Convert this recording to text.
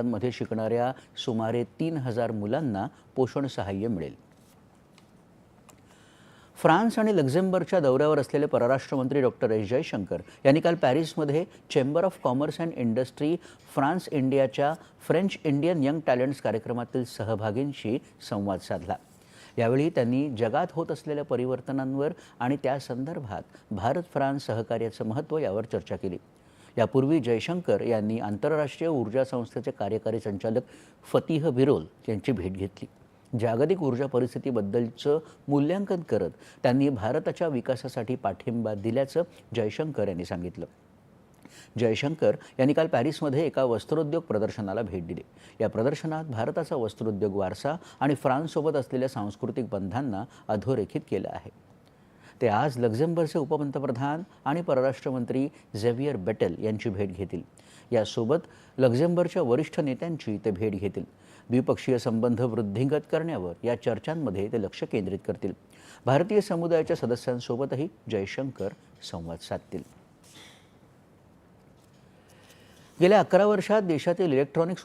मध्ये शिकणाऱ्या सुमारे तीन हजार मुलांना पोषण सहाय्य मिळेल. फ्रान्स आणि लक्झेंबर्गच्या दौऱ्यावर असलेले परराष्ट्र मंत्री डॉक्टर एस. जयशंकर यांनी काल पॅरिसमध्ये chamber of commerce and industry France इंडियाच्या फ्रेंच इंडियन यंग टॅलेंट्स कार्यक्रमातील सहभागींशी संवाद साधला. यावेळी त्यांनी जगात होत असलेल्या परिवर्तनांवर आणि त्या संदर्भात भारत फ्रान्स सहकार्याचं महत्त्व यावर चर्चा केली. यापूर्वी जयशंकर यांनी आंतरराष्ट्रीय ऊर्जा संस्थेचे कार्यकारी संचालक फतिह बिरोल यांची भेट घेतली. जागतिक ऊर्जा परिस्थितीबद्दलचं मूल्यांकन करत त्यांनी भारताच्या विकासासाठी पाठिंबा दिल्याचं जयशंकर यांनी सांगितलं. जयशंकर यांनी काल पॅरिसमध्ये एका वस्त्रोद्योग प्रदर्शनाला भेट दिली. या प्रदर्शनात भारताचा वस्त्रोद्योग वारसा आणि फ्रान्ससोबत असलेल्या सांस्कृतिक बंधांना अधोरेखित केलं आहे. ते आज लक्झेंबर्गचे उपपंतप्रधान आणि परराष्ट्रमंत्री झेवियर बेटेल यांची भेट घेतील. यासोबत लक्झेंबर्गच्या वरिष्ठ नेत्यांची ते भेट घेतील. द्विपक्षीय संबंध वृद्धिंगत करण्यावर या चर्चांमध्ये ते लक्ष केंद्रित करतील. भारतीय समुदायाच्या सदस्यांसोबतही जयशंकर संवाद साधतील. गेल्या अकरा वर्षात देशातील इलेक्ट्रॉनिक्स